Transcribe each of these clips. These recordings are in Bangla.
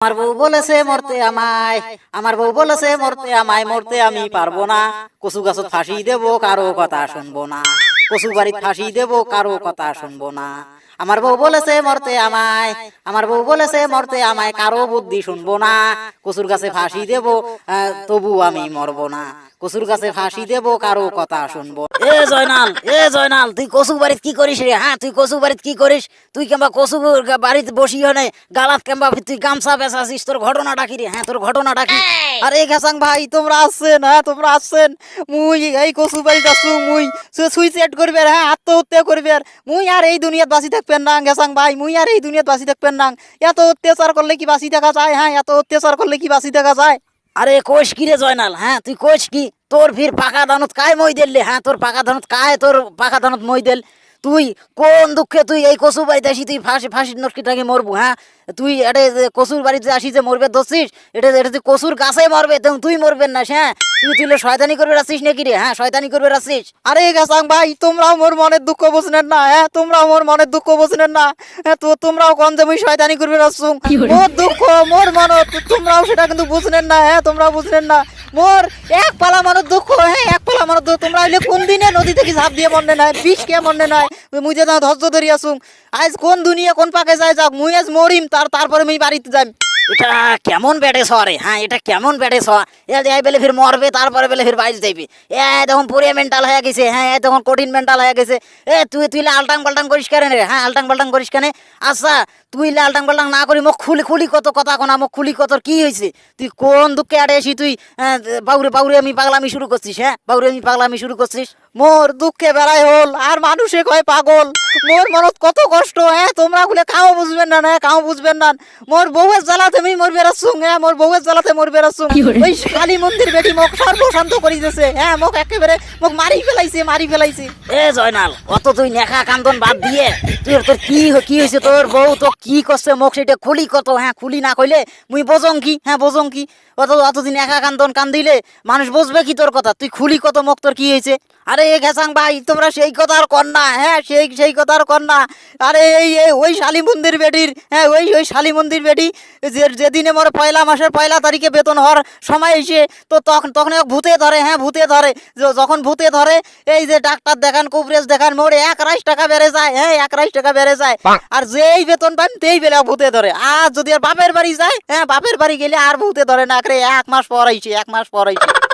আমার বউ বলেছে, মরতে আমায়। আমার বউ বলেছে, মরতে আমায়, মরতে আমি পারব না। কচু গাছ ফাঁসি দেব, কারও কথা শুনব না। কচু বাড়ি ফাঁসি দেব, কারও কথা শুনব না। আমার বউ বলেছে, মরতে আমায়। আমার বউ বলেছে, মরতে আমায় কারও বুদ্ধি শুনব না। কচুর গাছে ফাঁসি দেব তবু আমি মরবো না। কচুর গাছে ফাঁসি দেব, কারও কথা শুনব এ জয়নাল এ জয়নাল, তুই কচু বাড়িত কি করিস রে? হ্যাঁ তুই কচু বাড়িত কি করিস? তুই কিংবা কচু বাড়িতে বসি হনে গালাত কিংবা তুই গামছা বেচাছিস, তোর ঘটনা কি রে। হ্যাঁ তোর ঘটনাটা কি আরে ঘাসাং ভাই, তোমরা আসছেন হ্যাঁ তোমরা আসছেন মুই এই কচু বাড়ি যাচ্ছু মুই সুইসাইড করবে হ্যাঁ আত্মহত্যা করবে মুই আর এই দুনিয়াত বাঁচি থাকবেন না ঘাসাং ভাই, মুই আর এই দুনিয়াত বাঁচি থাকবেন না এত অত্যাচার করলে কি বাঁচি থাকা যায় হ্যাঁ? এত অত্যাচার করলে কি বাঁচি থাকা যায়? আরে কোষ কি রে, জয়নাল? হ্যাঁ তুই কোষ কি? তোর ফির পাকা দানত কায় মই দিল্লি হ্যাঁ তোর পাকা দানত কায়, তোর পাকা দানত মই দিল তুই কোন দুঃখে তুই এই কচু বাড়িতে আসি তুই ফাঁসি ফাঁসির নটকিটাকে মরবো হ্যাঁ? তুই এটা কচুর বাড়িতে আসি যে মরবে দোষিস? এটা এটা তুই কচুর গাছে মরবে তুই মরবেন না হ্যাঁ? তুই তুই শয়তানি করবে রাখছিস নাকি রে? হ্যাঁ শয়তানি করবে রাখছিস আরে ঘাসাং ভাই তোমরাও মোর মনের দুঃখ বুঝনেন না হ্যাঁ? তোমরাও মোর মনের দুঃখ বুঝনেন না হ্যাঁ? তো তোমরাও কোন যে মুই শয়তানি করবে রাখছুম মোর দুঃখ মোর মন তোমরাও সেটা কিন্তু বুঝলেন না হ্যাঁ? তোমরাও বুঝলেন না। মোর এক পালা মানুষ দুঃখ হ্যাঁ? এক পালা মানুষ দুঃখ তোমরা হইলে কোন দিনে নদী থেকে ঝাঁপ দিয়ে মনে নাই বিষ কে মনে মুই যে ধৈর্য ধরি আসুম আজ কোন দুনিয়া কোন পাকে যায় যাক, মুই আজ মরিম, তার তারপরে মুই বাড়িতে যাই এটা কেমন বেড়ে সরে হ্যাঁ এটা কেমন বেড়ে স এ বেলে ফির মরবে, তারপরে বেলে ফির বাইরে যাইবে এ তখন পুরে মেন্টাল হয়ে গেছে হ্যাঁ তখন কঠিন মেন্টাল হয়ে গেছে। এ, তুই তুই আলটাং পাল্টাং করিস কেন রে? হ্যাঁ আলটাং পাল্টাং করিস কেন? আচ্ছা তুই আলটাং পাল্টাং না করি, মুখ খুলি খুলি কত কথা কোনা, মুখ খুলি কত কি হয়েছে? তুই কোন দুঃখে আড়ে এসি তুই বাউরে বাউরে আমি পাগলামি শুরু করছিস হ্যাঁ? বাউরে আমি পাগলামি শুরু করছিস। মোর দুঃখে বেড়াই হল, আর মানুষে কয় পাগল। মোর মনত কত কষ্ট হ্যাঁ? তোমরা গুলে কাও বুঝবেন না হ্যাঁ কাও বুঝবেন না। মোর বউয়ের জ্বালাতে আমি মর বেড়াচ্ছুং হ্যাঁ মোর বউয়ের জ্বালাতে মর বেড়াচ্ছুং ওই কালী মন্দির বেটি মোক সর্বশান্ত করে দিয়েছে হ্যাঁ মোক একেবারে মোক মারি ফেলাইছে মারি ফেলাইছে। এ জয়নাল অত তুই নেখা কান্দন বাদ দিয়ে তুই তোর কি কি হয়েছে তোর বউ তো কি করছে? মুখ সেটা খুলি কত? হ্যাঁ খুলি না কইলে মুই বোঝং কি? হ্যাঁ বোঝং কি? অত অতদিন একা কান্দন কান দিলে মানুষ বুঝবে কি তোর কথা? তুই খুলি কত? মুখ তোর কি হয়েছে আরে এ ঘেসাং ভাই তোমরা সেই কথা আর কর না। হ্যাঁ সেই সেই কথা আর কর না। আরে এই এই ওই শালী মন্দির বেটির হ্যাঁ ওই ওই শালী মন্দির বেটি যে যেদিনে মোর পয়লা মাসের পয়লা তারিখে বেতন হওয়ার সময় এসে তো তখন তখন ভূতে ধরে হ্যাঁ ভূতে ধরে। য- যখন ভূতে ধরে এই যে ডাক্তার দেখান কুবরেজ দেখান মোর এক রাইশ টাকা বেড়ে যায় হ্যাঁ এক রাইশ টাকা বেড়ে যায়। আর যেই বেতন পান তেই বেলা ভূতে ধরে। আর যদি আর বাপের বাড়ি যায় হ্যাঁ বাপের বাড়ি গেলে আর ভূতে ধরে না। করে এক মাস পর আইছে এক মাস পর আইছে।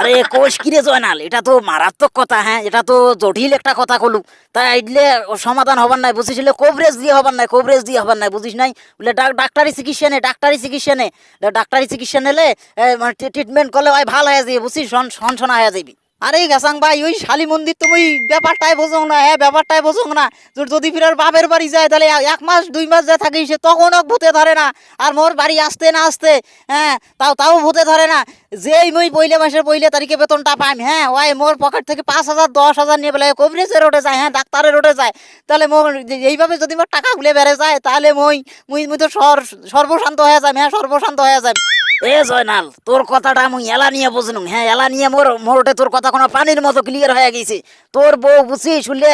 আরে কোষ কিরে জয়নাল? এটা তো মারাত্মক কথা হ্যাঁ? এটা তো জটিল একটা কথা কলু। তাই আইলে সমাধান হবার নাই, বুঝিস কভারেজ দিয়ে হবার নাই কভারেজ দিয়ে হবার নাই, বুঝিস নাই? বলে ডাক- ডাক্তারি চিকিৎসা নে, ডাক্তারি চিকিৎসা নে। ডাক্তারি চিকিৎসা নিলে মানে ট্রিটমেন্ট করলে ভালো হয়ে যাবে, বুঝিস? সন সন হয়ে যাবি। আরে গেসাং ভাই, ওই শালী মন্দির তুমি ব্যাপারটাই বোঝো না হ্যাঁ ব্যাপারটাই বোঝো না। যদি ফিরার বাপের বাড়ি যায়, তাহলে এক মাস, দুই মাস যা থাকি, সে তখনও ভূতে ধরে না। আর মোর বাড়ি আসতে না আসতে হ্যাঁ তাও তাও ভূতে ধরে না। যেই মই পইলে মাসের পইলে তারিখে বেতনটা পাইম হ্যাঁ ওই মোর পকেট থেকে পাঁচ হাজার, দশ হাজার নিয়ে বেলা কবিরেজের রোডে যায় হ্যাঁ ডাক্তারের রোডে যায়। তাহলে মোর, এইভাবে যদি মোর টাকাগুলো বেড়ে যায়, তাহলে মই, মুই মুই তো সর, সর্বশান্ত হয়ে যাম হ্যাঁ সর্বশান্ত হয়ে যাম এ জয়নাল, তোর কথাটা আমি এলা নিয়ে বুঝলুম। হ্যাঁ এলা নিয়ে মোর, মোরটে তোর কথা কোনো পানির মতো ক্লিয়ার হয়ে গেছে। তোর বউ বুঝিস শুনলে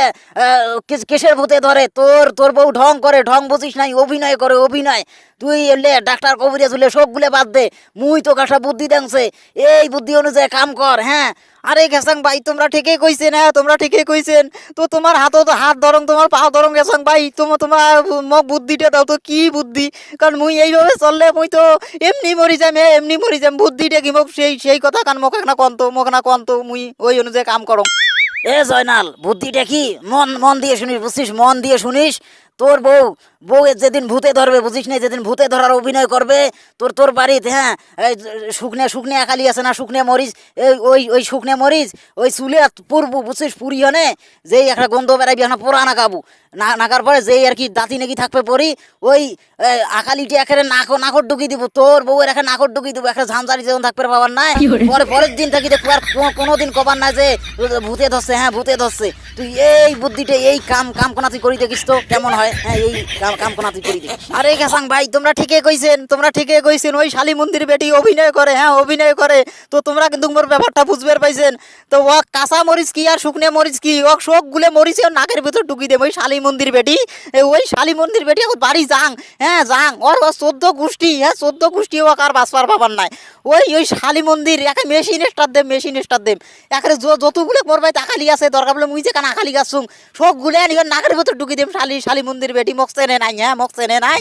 কিসের ভূতে ধরে? তোর তোর বউ ঢং করে, ঢং বুঝিস নাই, অভিনয় করে, অভিনয়। তুই এলে ডাক্তার কবিরে চলে সবগুলো বাদ দে মুই তো কাটা বুদ্ধি দেংছে এই বুদ্ধি অনুযায়ী কাম কর হ্যাঁ। আরে গেসাং ভাই, তোমরা ঠিকই কইছেন হ্যাঁ তোমরা ঠিকই কইছেন। তো তোমার হাতও হাত ধরং তোমার পাও ধরং গেসাং ভাই। তোমার তোমার মোক বুদ্ধিটা দাও তো, কি বুদ্ধি? কারণ মুই এইভাবে চললে মুই তো এমনি মরি যাম হ্যাঁ এমনি মরি যাম বুদ্ধিটা কি মোক সেই সেই কথা কান মোক না কন্ত, মোক না কন্ত, মুই ওই অনুযায়ী কাম করম এ জয়নাল বুদ্ধিটা কি মন মন দিয়ে শুনিস, বুঝছিস? মন দিয়ে শুনিস তোর বউ বউ যেদিন ভূতে ধরবে বুঝিস না যেদিন ভূতে ধরার অভিনয় করবে তোর তোর বাড়িতে হ্যাঁ? এই শুকনে শুকনে একালি আছে না শুকনে মরিচ? এই ওই ওই শুকনে মরিচ ওই চুলে পূর্ব বুঝছিস পুরি হনে? যেই একটা গন্ধ বেড়াবি এখন পোড়া না কাবু না নাকার পরে যেই আর কি দাঁতি নাকি থাকবে পরি ওই আকালিটি একেবারে নাক নাকর ঢুকিয়ে দিব তোর বউয়ের একে নাকর ঢুকিয়ে দিব একটা ঝামঝারি যেমন থাকবে পাবার নাই? পরে পরের দিন থাকি দেখব আর কোনো- কোনোদিন কবার না যে ভূতে ধরছে হ্যাঁ ভূতে ধরছে। তুই এই বুদ্ধিটা এই কাম কাম কোনা তুই করি দেখিস তো কেমন হয়? তোমরা ওই শালি অভিনয় হ্যাঁ অভিনয় তো তোমরা কিন্তু ব্যাপারটা তো কাঁচা কি আর শুকনে কি? ঢুকি দেব যাং হ্যাঁ যাং। গোষ্ঠী হ্যাঁ গোষ্ঠী নাই। ওই ওই শালি একে যতগুলো মোর তাকালি আছে, দরকার বলে মুই যে কান আখালি গাছুং সব গুলে নাকের ভিতর ঢুকি দেব, শালি শালি বেটি মকসেনে নাই হ্যাঁ মকসেনে নাই।